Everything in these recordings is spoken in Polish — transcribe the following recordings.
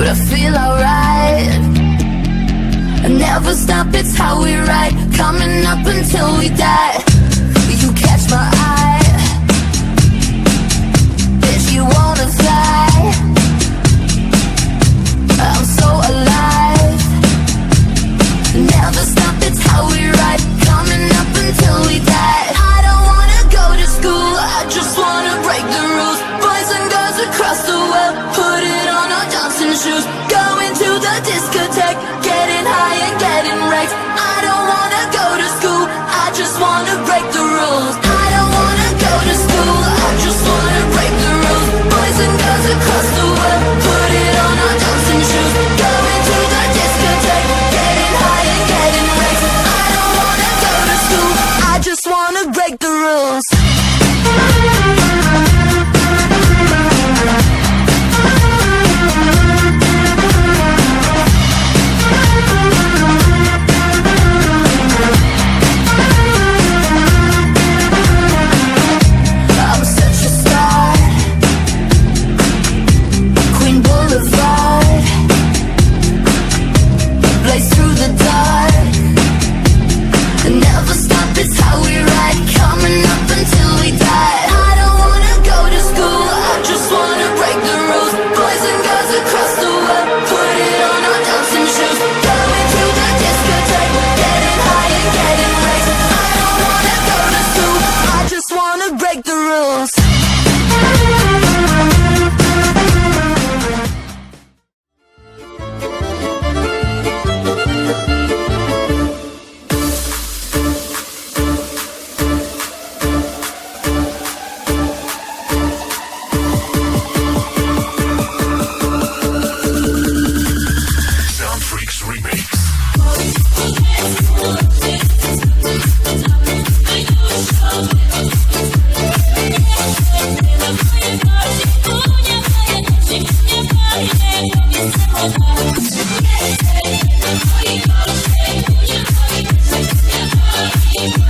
but I feel alright. Never stop, it's how we ride. Coming up until we die. die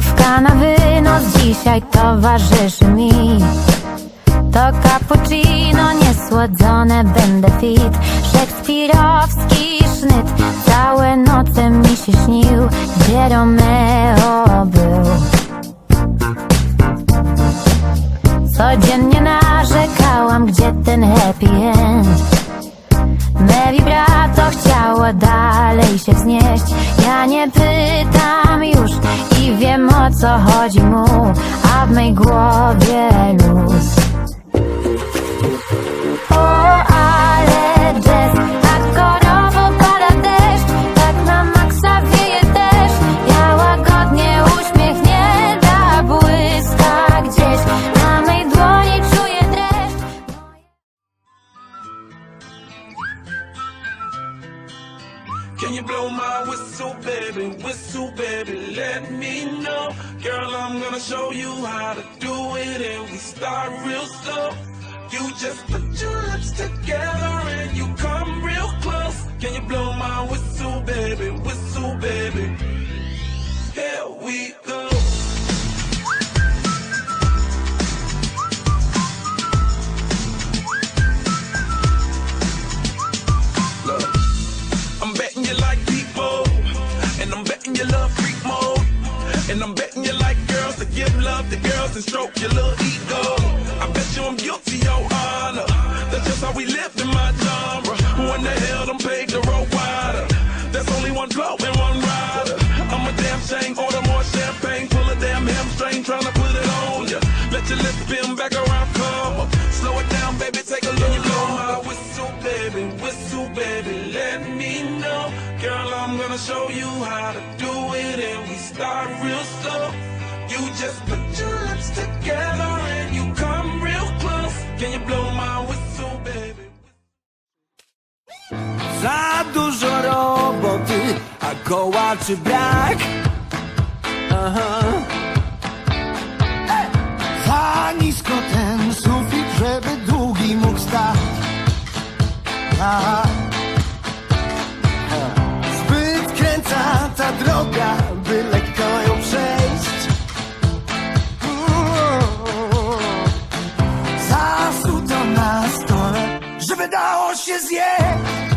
Kawka na wynos dzisiaj towarzyszy mi. To cappuccino niesłodzone będę fit. Szekspirowski sznyt Całe noce mi się śnił. Gdzie Romeo był? Codziennie narzekałam Gdzie ten happy end? Me vibrato chciało dalej się wznieść Ja nie pytam już za zachodził mu, a w mej głowie Show you how to do it, and we start real slow. You just put your lips together and you come real close. Can you blow my whistle, baby? Whistle, baby. Here we love and stroke your little ego. I bet you I'm guilty, your honor. That's just how we live in my genre. Who in the hell done paved the road wider? There's only one blow and one rider. I'm a damn shame, order more champagne, pull a damn hamstring, tryna put it on ya. Let your lips spin back around, dookoła, czy brak? Za nisko ten sufit, żeby długi mógł stać. Zbyt kręca ta droga, by lekko ją przejść. Zasuto na stole, żeby dało się zjeść.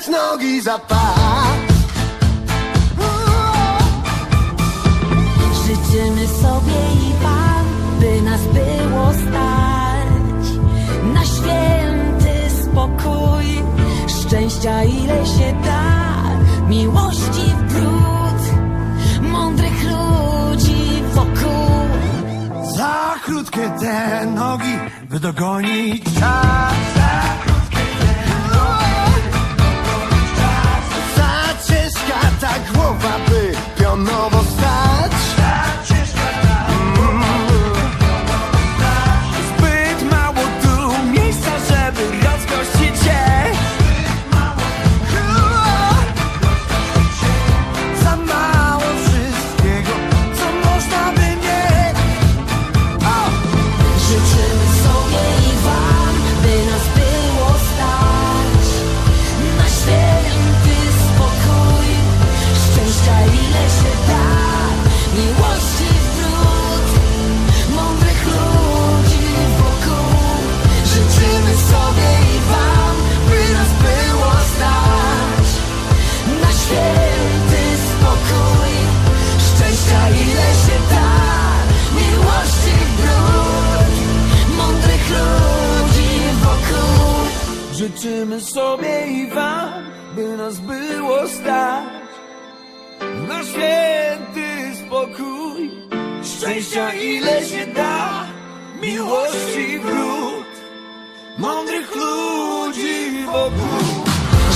Dać nogi za pas. Życzymy sobie i Wam, by nas było stać na święty spokój, szczęścia ile się da, miłości w bród, mądrych ludzi wokół. Za krótkie te nogi, by dogonić czas. święty spokój Szczęścia ile się da. Miłości brój Mądrych ludzi wokół. Życzymy sobie i wam By nas było stać. Na święty spokój Szczęścia ile się da. Miłości brój mądrych ludzi wokół.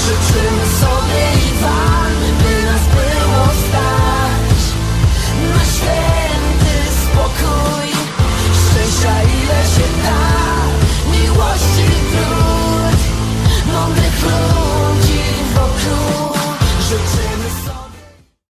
Życzymy sobie i wam